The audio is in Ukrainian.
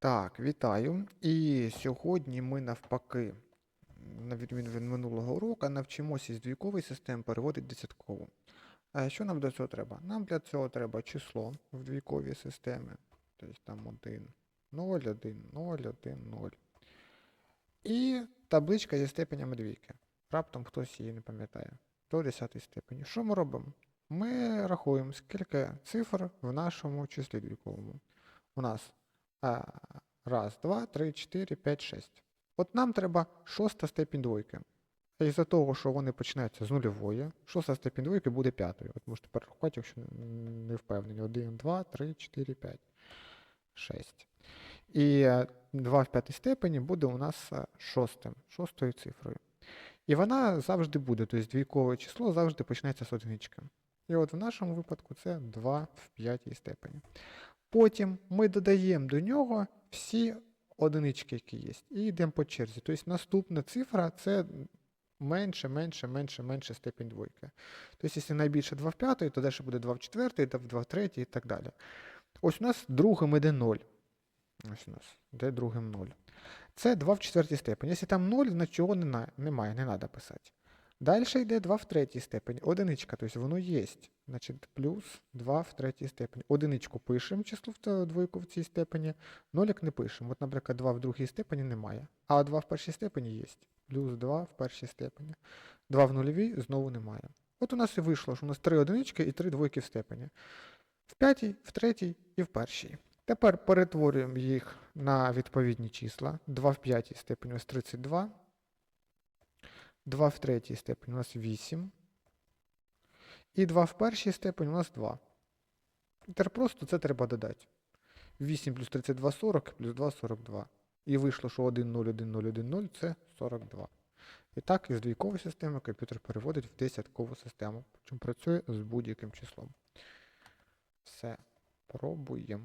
Так, вітаю. І сьогодні ми навпаки, на відміну від минулого уроку, навчимося із двійкової системи переводити десяткову. А що нам для цього треба? Нам для цього треба число в двійковій системі. Тобто там 1, 0, 1, 0, 1, 0. І табличка зі степенями двійки. Раптом хтось її не пам'ятає. До 10 степені. Що ми робимо? Ми рахуємо, скільки цифр в нашому числі двійковому. У нас раз, два, три, чотири, п'ять, шість. От нам треба шоста степінь двойки. Із-за того, що вони починаються з нульової, шоста степінь двойки буде п'ятою. От можете перерахувати, якщо не впевнені. 1, 2, 3, 4, 5, 6. І 2 в п'ятій степені буде у нас е, шостим, шостою цифрою. І вона завжди буде, тобто двійкове число завжди починається з одинички. І от в нашому випадку це 2 в п'ятій степені. Потім ми додаємо до нього всі одинички, які є, і йдемо по черзі. Тобто наступна цифра це менше, менше, менше, менше степень двойки. Тобто, якщо найбільше 2 в п'ятої, то далі буде 2 в четвертій, 2 в третій і так далі. Ось у нас другим іде 0. Ось у нас де другим 0. Це 2 в четвертій степені. Якщо там 0, значить цього не на- немає, не треба писати. Далі йде 2 в третій степені. Одиничка, тобто воно є. Значить, плюс 2 в третій степені. Одиничку пишемо число в двойку в цій степені, нолик не пишемо. От, наприклад, 2 в другій степені немає. А 2 в першій степені є. Плюс 2 в першій степені. 2 в нульовій знову немає. От у нас і вийшло, що у нас 3 одинички і 3 двойки в степені. В п'ятій, в третій і в першій. Тепер перетворюємо їх на відповідні числа. 2 в п'ятій степені нас 32. 2 в третій степені у нас 8. І 2 в першій степені у нас 2. Тепер просто це треба додати. 8 плюс 32 40, плюс 2 42. І вийшло, що 1, 0, 1, 0, 1, 0 це 42. І так із двійкової системи комп'ютер переводить в десяткову систему. Причому працює з будь-яким числом. Все. Пробуємо.